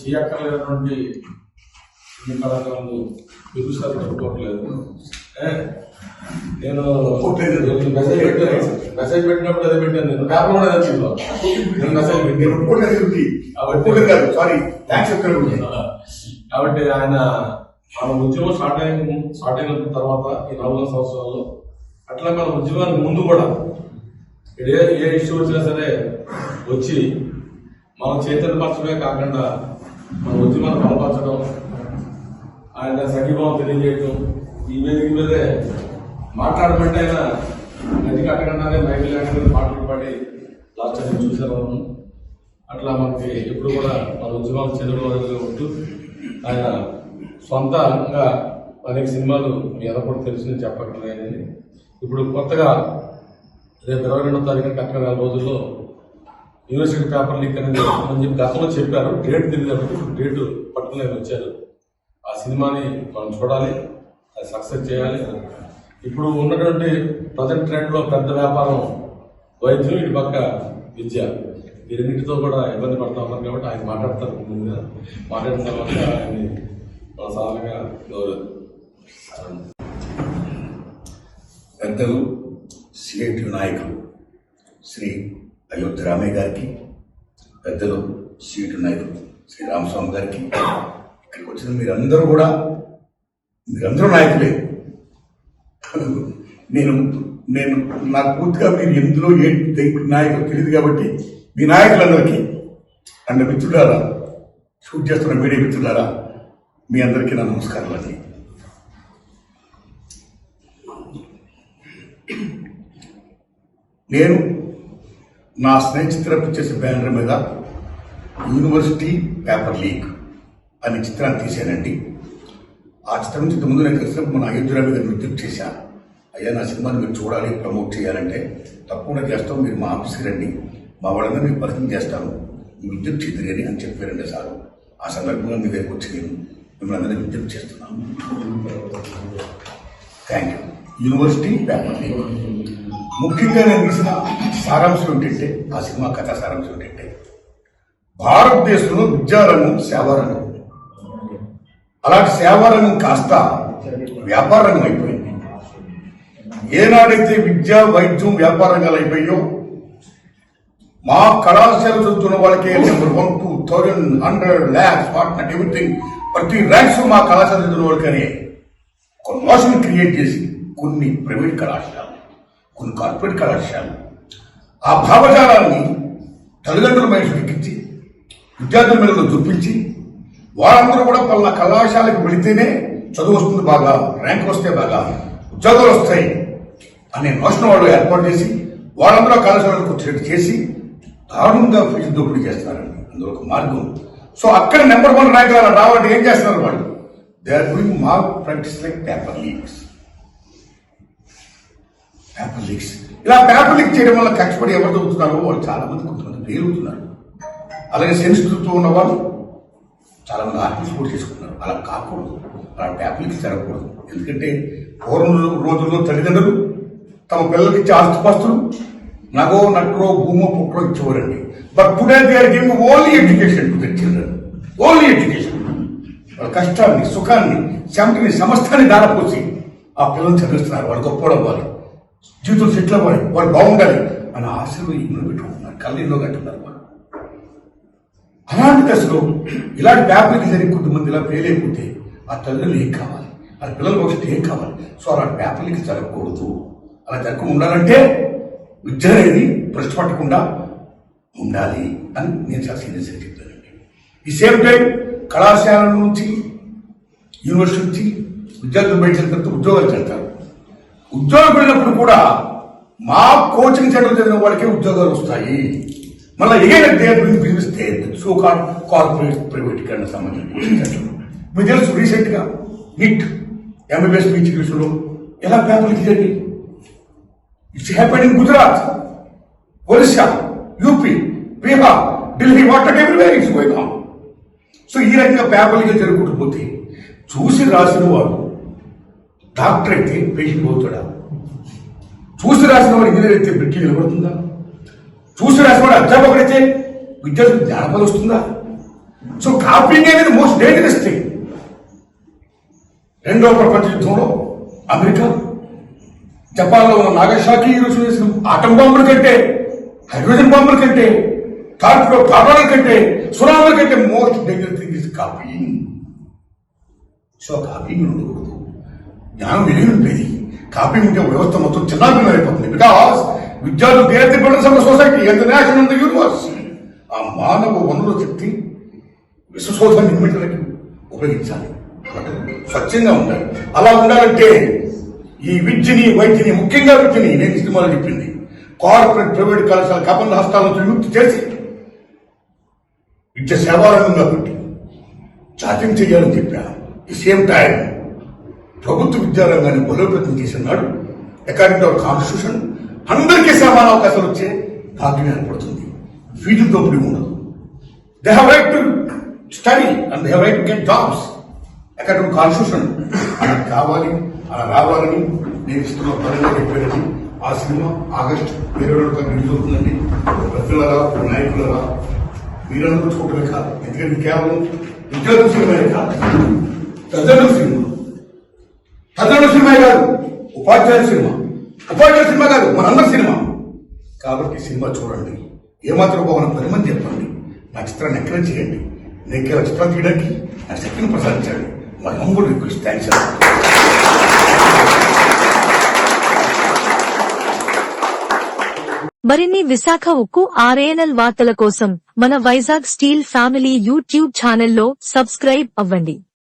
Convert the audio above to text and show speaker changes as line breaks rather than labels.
చేయక్కర్లేనటువంటి ఈ పథకాలను పిలుస్తారు చెప్పుకోవట్లేదు ఏ? నేను మెసేజ్ పెట్టాను. మెసేజ్ పెట్టినప్పుడు అదే పెట్టాను నేను. పేపర్ కూడా చూద్దాం నేను మెసేజ్ పెట్టాను.
సారీ థ్యాంక్స్
కాబట్టి ఆయన మన ఉద్యమం స్టార్ట్ అయిన స్టార్ట్ అయిన తర్వాత ఈ నలభై సంవత్సరాల్లో అట్లా మన ఉద్యమానికి ముందు కూడా ఏ ఏ ఇష్యూ వచ్చినా సరే వచ్చి మనం చైతన్యపరచడమే కాకుండా మన ఉద్యమాన్ని బలపరచడం ఆయన సంఘీభావం తెలియజేయటం ఈ వేదిక మీదే మాట్లాడమంటే ఆయన నది కట్టకుండానే మైకిల్ లాంటి పాటలు పాడి లాస్ట్ టైం అట్లా మనకి ఎప్పుడు కూడా మన ఉద్యమాలు చెందుకోవడంలో ఉంటూ ఆయన సొంతంగా అనేక సినిమాలు మీ అందరూ కూడా తెలిసి చెప్పక్కర్లేదని ఇప్పుడు కొత్తగా రేపు ఇరవై రెండో తారీఖున కరెక్ట్గా నెల రోజుల్లో యూనివర్సిటీ పేపర్ లీక్ అనేది అని చెప్పి గతంలో చెప్పారు డేట్ తెలియదు డేట్ పట్టుకునే వచ్చారు. ఆ సినిమాని మనం చూడాలి అది సక్సెస్ చేయాలి. ఇప్పుడు ఉన్నటువంటి ప్రజెంట్ ట్రెండ్లో పెద్ద వ్యాపారం వైద్యం ఇటు పక్క విద్య. ఈ రెండింటితో కూడా ఇబ్బంది పడతా ఉన్నారు కాబట్టి ఆయన మాట్లాడతారు ముందుగా మాట్లాడిన తర్వాత ఆయన్ని మన గౌరవ
పెద్దలు సిఐటి నాయకులు శ్రీ అయోధ్య రామయ్య గారికి పెద్దలు సీటు నాయకులు శ్రీ రామస్వామి గారికి ఇక్కడికి వచ్చిన మీరందరూ కూడా మీరందరూ నాయకులే. నేను నేను నాకు పూర్తిగా మీరు ఎందులో ఏ నాయకులు తెలియదు కాబట్టి మీ నాయకులందరికీ అండ్ మిత్రులారా షూట్ చేస్తున్న మీడియా మిత్రులారా మీ అందరికీ నా నమస్కారాలు అండి. నేను నా స్నేహితులకు చేసే బ్యానర్ మీద యూనివర్సిటీ పేపర్ లీక్ అనే చిత్రాన్ని తీశానండి. ఆ చిత్రం నుంచి ఇంతకుముందు నేను కలిసినప్పుడు మన అయోధ్యరావు గారిని విజ్ఞప్తి చేశాను. అయ్యా నా సినిమాని మీరు చూడాలి ప్రమోట్ చేయాలంటే తప్పకుండా చేస్తాం మీరు మా ఆఫీస్కి రండి. మా వాళ్ళందరూ మీకు పరిచయం చేస్తాను మీ విజ్ఞప్తి చేద్దరు అని చెప్పారండి సార్. ఆ సందర్భంగా మీ దగ్గరికి వచ్చి నేను మిమ్మల్ని అందరినీ విజ్ఞప్తి చేస్తున్నాను. Thank you university paper leak. ముఖ్యంగా నేను తీసిన సారాంశం ఏంటంటే ఆ సినిమా కథ సారాంశం ఏంటంటే భారతదేశంలో విద్యారంగం సేవారంగం. అలాంటి సేవారంగం కాస్త వ్యాపార రంగం అయిపోయింది. ఏనాడైతే విద్య వైద్యం వ్యాపార రంగాలు అయిపోయాయో మా కళాశాల చదువుతున్న వాళ్ళకి number one two thousand hundred lakhs what not everything. ప్రతి ర్యాంక్స్ మా కళాశాల చదువుతున్న వాళ్ళకనే ఒక మోషన్ క్రియేట్ చేసి కొన్ని ప్రైవేట్ కళాశాలలు. కొన్ని కార్పొరేట్ కళాశాలలు. ఆ భావజాలాన్ని తల్లిదండ్రుల మనుషులకిచ్చి విద్యార్థుల మీద చూపించి వాళ్ళందరూ కూడా పలానా కళాశాలకు వెళితేనే చదువు వస్తుంది బాగా ర్యాంక్ వస్తే బాగా ఉద్యోగాలు వస్తాయి అనే నోషన్ వాళ్ళు ఏర్పాటు చేసి వాళ్ళందరూ కళాశాలకు వచ్చేట్టు చేసి దారుణంగా ఫీజు దోపిడీ చేస్తారండి అందులో ఒక మార్గం. సో అక్కడ నెంబర్ వన్ ర్యాంక్ రావాలంటే ఏం చేస్తున్నారు వాళ్ళు? They are doing mark practice like paper leaks paper leaks. ఇలా పేపర్ లీక్ చేయడం వల్ల కష్టపడి ఎవరు చదువుతున్నారో వాళ్ళు చాలా మంది కొంతమంది పేరుతున్నారు అలాగే సెన్సిటివ్తో ఉన్న వాళ్ళు చాలా మంది ఆత్మహత్య కూడా చేసుకుంటున్నారు. అలా కాకూడదు. అలా పేపర్ లీక్స్ జరగకూడదు. ఎందుకంటే పూర్వం రోజుల్లో తల్లిదండ్రులు తమ పిల్లలకి ఇచ్చే ఆస్తిపాస్తులు నగో నట్రో భూమో పుట్రో ఇచ్చేవారండి. But today they are giving only education to their children only education వాళ్ళ కష్టాన్ని సుఖాన్ని శమటిని సమస్తాన్ని దారపోసి ఆ పిల్లలు చదివిస్తున్నారు. వాళ్ళు గొప్పవడం వాళ్ళు జీవితం సెటిల్ అవ్వాలి వాళ్ళు బాగుండాలి. అని ఆశలు ఎన్నో పెట్టుకుంటున్నారు. కళ్ళెన్నో కట్టున్నారు వాళ్ళు అలాంటి దశలో ఇలాంటి పేపర్కి జరిగి కొంతమంది ఇలా ఫెయిల్ అయిపోతే ఆ తల్లిని ఏం కావాలి? ఆ పిల్లల భవిష్యత్తు ఏం కావాలి? సో అలాంటి పేపర్లకి జరగకూడదు. అలా జరగకుండా ఉండాలంటే విద్య అనేది పట్టకుండా ఉండాలి అని నేను చాలా సీరియస్గా చెప్తానండి. ఈ సేమ్ టైం కళాశాల నుంచి యూనివర్సిటీ నుంచి విద్యార్థులు బయట ఉద్యోగాలు చేస్తారు. ఉద్యోగం వెళ్ళినప్పుడు కూడా మా కోచింగ్ సెంటర్ చదివిన వాళ్ళకే ఉద్యోగాలు వస్తాయి. మళ్ళీ ఏ business so call corporate private కన్నా సంబంధించిన మీకు తెలుసు రీసెంట్గా నిట్ ఎంబీబీఎస్ పీచ్ ఎలా పేపర్లు జరిగి it's happen in Gujarat Orissa UP Bihar Delhi what everywhere it's going on so ఈ రకంగా పేపర్లుగా జరుగుకుంటూ పోతే చూసి రాసిన వాడు డాక్టర్ అయితే పేషెంట్ పోతాడా? చూసి రాసిన వాడు ఇంజనీర్ అయితే బ్రిడ్జి నిలబడుతుందా? చూసి రాసిన వాడు అధ్యాపకుడు అయితే విద్యార్థులకు జ్ఞానపాలు వస్తుందా? సో కాపీయింగ్ అనేది మోస్ట్ డేంజరస్ థింగ్. రెండవ ప్రపంచ యుద్ధంలో అమెరికా జపాన్లో ఉన్న నాగశాఖి ఈరోజు చేసిన ఆటం బాంబుల కంటే హైడ్రోజన్ బాంబుల కంటే టార్పిడో టార్పాల కంటే సునాముల కంటే most danger thing is copying so copying ఉండకూడదు జ్ఞానం వెలిగి కాపీ ఉంటే వ్యవస్థ మొత్తం చిన్నాభిన్నం అయిపోతుంది. బికాస్ విద్యార్థులు they the builders of society and nation of the universe ఆ మానవ వనరుల శక్తి విశ్వశోధన నిర్మించడానికి ఉపయోగించాలి. స్వచ్ఛంగా ఉండాలి. అలా ఉండాలంటే ఈ విద్యని వైద్యని ముఖ్యంగా విద్యని నేను సినిమాలో చెప్పింది. కార్పొరేట్ ప్రైవేట్ కళాశాల కబంధ హస్తాలను నుంచి విముక్తి చేసి విద్య సేవారంగంగా పెట్టి చాత్యం చేయాలని చెప్పాను ది సేమ్ టైం ప్రభుత్వ విద్యారంగాన్ని బలోపేతం చేసిన నాడు అకార్డింగ్ టు అవర్ కాన్స్టిట్యూషన్ అందరికీ సమాన అవకాశాలు వచ్చే భాగ్యం ఏర్పడుతుంది వీటి దోపిడీ ఉండదు they have right to study and they have right to get jobs according constitution అలా కావాలి అలా రావాలని నేను ఇస్తున్న పరంగా చెప్పానని ఆ సినిమా ఆగస్టు ఇరవై రెండు రిలీజ్ అవుతుందండి. ప్రజలరా నాయకులరా మీరందరూ చూడటమే కాదు. ఎందుకంటే కేవలం విద్యార్థుల సినిమానే కాదు. ప్రజల సినిమా. ప్రజల సినిమా కాదు ఉపాధ్యాయుల సినిమా. ఉపాధ్యాయుల సినిమా కాదు మనందరి సినిమా. కాబట్టి సినిమా చూడండి. ఏమాత్రం పోవాలని పది మంది చెప్పండి. నా చిత్రాన్ని ఎంకరేజ్ చేయండి? నేను చిత్రం తీయడానికి నా శక్తిని ప్రసాదించండి. మై హంబుల్ రిక్వెస్ట్ థ్యాంక్స్
మరిన్ని విశాఖ ఉక్కు ఆర్ఏఎన్ఎల్ వార్తల కోసం మన వైజాగ్ స్టీల్ ఫ్యామిలీ యూట్యూబ్ ఛానల్లో సబ్స్క్రైబ్ అవ్వండి.